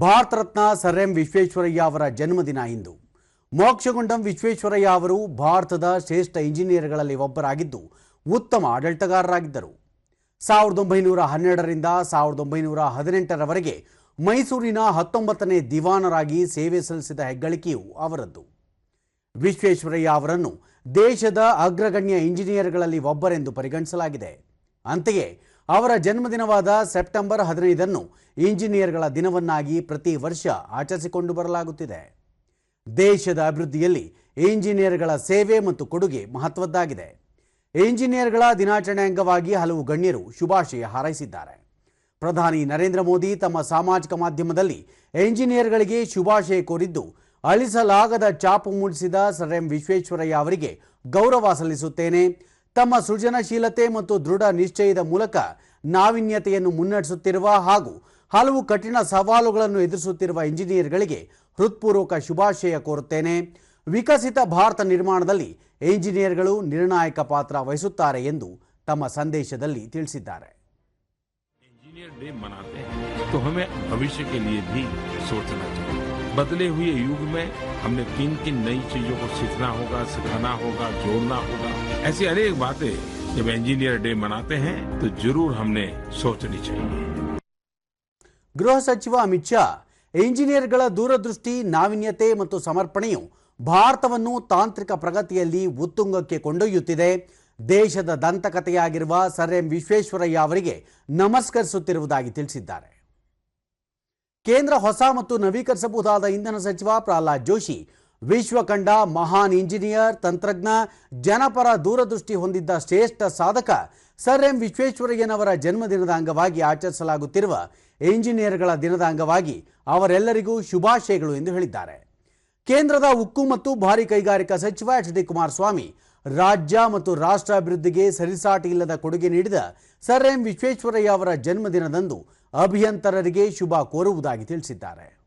Bharat Ratna sir M Visvesvaraya ಅವರ ಜನ್ಮದಿನ ಇಂದು. ಮೋಕ್ಷಗುಂಡಂ ವಿಶ್ವೇಶ್ವರಯ್ಯ ಅವರು ಭಾರತದ ಶ್ರೇಷ್ಠ ಇಂಜಿನಿಯರ್ಗಳಲ್ಲಿ ಒಬ್ಬರಾಗಿದ್ದು ಉತ್ತಮ ಆಡಳಿತಗಾರರಾಗಿದ್ದರು. ಸಾವಿರದ ಒಂಬೈನೂರ ಹನ್ನೆರಡರಿಂದ ಸಾವಿರದ ಒಂಬೈನೂರ ಹದಿನೆಂಟರವರೆಗೆ ಮೈಸೂರಿನ ಹತ್ತೊಂಬತ್ತನೇ ದಿವಾನರಾಗಿ ಸೇವೆ ಸಲ್ಲಿಸಿದ ಹೆಗ್ಗಳಿಕೆಯು ಅವರದ್ದು. ವಿಶ್ವೇಶ್ವರಯ್ಯ ಅವರನ್ನು ದೇಶದ ಅಗ್ರಗಣ್ಯ ಇಂಜಿನಿಯರ್ಗಳಲ್ಲಿ ಒಬ್ಬರೆಂದು ಪರಿಗಣಿಸಲಾಗಿದೆ. ಅಂತೆಯೇ ಅವರ ಜನ್ಮದಿನವಾದ ಸೆಪ್ಟೆಂಬರ್ ಹದಿನೈದನ್ನು ಇಂಜಿನಿಯರ್ಗಳ ದಿನವನ್ನಾಗಿ ಪ್ರತಿ ವರ್ಷ ಆಚರಿಸಿಕೊಂಡು ಬರಲಾಗುತ್ತಿದೆ. ದೇಶದ ಅಭಿವೃದ್ಧಿಯಲ್ಲಿ ಇಂಜಿನಿಯರ್ಗಳ ಸೇವೆ ಮತ್ತು ಕೊಡುಗೆ ಮಹತ್ವದ್ದಾಗಿದೆ. ಇಂಜಿನಿಯರ್ಗಳ ದಿನಾಚರಣೆ ಅಂಗವಾಗಿ ಹಲವು ಗಣ್ಯರು ಶುಭಾಶಯ ಹಾರೈಸಿದ್ದಾರೆ. ಪ್ರಧಾನಿ ನರೇಂದ್ರ ಮೋದಿ ತಮ್ಮ ಸಾಮಾಜಿಕ ಮಾಧ್ಯಮದಲ್ಲಿ ಇಂಜಿನಿಯರ್ಗಳಿಗೆ ಶುಭಾಶಯ ಕೋರಿದ್ದು, ಅಳಿಸಲಾಗದ ಚಾಪು ಮೂಡಿಸಿದ ಸರ್ ಎಂ ವಿಶ್ವೇಶ್ವರಯ್ಯ ಅವರಿಗೆ ಗೌರವ ಸಲ್ಲಿಸುತ್ತೇನೆ. ತಮ್ಮ ಸೃಜನಶೀಲತೆ ಮತ್ತು ದೃಢ ನಿಶ್ಚಯದ ಮೂಲಕ ನಾವಿನ್ಯತೆಯನ್ನು ಮುನ್ನಡೆಸುತ್ತಿರುವ ಹಾಗೂ ಹಲವು ಕಠಿಣ ಸವಾಲುಗಳನ್ನು ಎದುರಿಸುತ್ತಿರುವ ಇಂಜಿನಿಯರ್ಗಳಿಗೆ ಹೃತ್ಪೂರ್ವಕ ಶುಭಾಶಯ ಕೋರುತ್ತೇನೆ. ವಿಕಸಿತ ಭಾರತ ನಿರ್ಮಾಣದಲ್ಲಿ ಇಂಜಿನಿಯರ್ಗಳು ನಿರ್ಣಾಯಕ ಪಾತ್ರ ವಹಿಸುತ್ತಾರೆ ಎಂದು ತಮ್ಮ ಸಂದೇಶದಲ್ಲಿ ತಿಳಿಸಿದ್ದಾರೆ. ಇಂಜಿನಿಯರ್ ಡೇ ಮನಾತೆ. ಭವಿಷ್ಯ तो हमें भविष्य के लिए भी सोचना चाहिए बदले हुए युग में हमने किन किन नई चीजों को सीखना होगा सिखाना होगा जोड़ना होगा ऐसी अनेक बातें जब इंजीनियर डे मनाते हैं तो जरूर हमने सोचनी चाहिए ಗೃಹ ಸಚಿವ ಅಮಿತ್ ಶಾ ಇಂಜಿನಿಯರ್ಗಳ ದೂರದೃಷ್ಟಿ ನಾವೀನ್ಯತೆ ಮತ್ತು ಸಮರ್ಪಣೆಯು ಭಾರತವನ್ನು ತಾಂತ್ರಿಕ ಪ್ರಗತಿಯಲ್ಲಿ ಉತ್ತುಂಗಕ್ಕೆ ಕೊಂಡೊಯ್ಯುತ್ತಿದೆ ದೇಶದ ದಂತಕಥೆಯಾಗಿರುವ ಸರ್ ಎಂ ವಿಶ್ವೇಶ್ವರಯ್ಯ ಅವರಿಗೆ ನಮಸ್ಕರಿಸುತ್ತಿರುವುದಾಗಿ ತಿಳಿಸಿದ್ದಾರೆ ಕೇಂದ್ರ ಹೊಸ ಮತ್ತು ನವೀಕರಿಸಬಹುದಾದ ಇಂಧನ ಸಚಿವ ಪ್ರಹ್ಲಾದ್ ಜೋಶಿ ವಿಶ್ವ ಕಂಡ ಮಹಾನ್ ಇಂಜಿನಿಯರ್, ತಂತ್ರಜ್ಞ, ಜನಪರ ದೂರದೃಷ್ಟಿ ಹೊಂದಿದ್ದ ಶ್ರೇಷ್ಠ ಸಾಧಕ ಸರ್ ಎಂ ವಿಶ್ವೇಶ್ವರಯ್ಯನವರ ಜನ್ಮದಿನದ ಅಂಗವಾಗಿ ಆಚರಿಸಲಾಗುತ್ತಿರುವ ಇಂಜಿನಿಯರ್ಗಳ ದಿನದ ಅಂಗವಾಗಿ ಅವರೆಲ್ಲರಿಗೂ ಶುಭಾಶಯಗಳು ಎಂದು ಹೇಳಿದ್ದಾರೆ. ಕೇಂದ್ರದ ಉಕ್ಕು ಮತ್ತು ಭಾರಿ ಕೈಗಾರಿಕಾ ಸಚಿವ ಎಚ್ ಡಿ ಕುಮಾರಸ್ವಾಮಿ ರಾಜ್ಯ ಮತ್ತು ರಾಷ್ಟ್ರ ಅಭಿವೃದ್ಧಿಗೆ ಸರಿಸಾಟಿ ಇಲ್ಲದ ಕೊಡುಗೆ ನೀಡಿದ ಸರ್ ಎಂ ವಿಶ್ವೇಶ್ವರಯ್ಯ ಅವರ ಜನ್ಮದಿನದಂದು ಅಭಿಯಂತರರಿಗೆ ಶುಭ ಕೋರುವುದಾಗಿ ತಿಳಿಸಿದ್ದಾರೆ.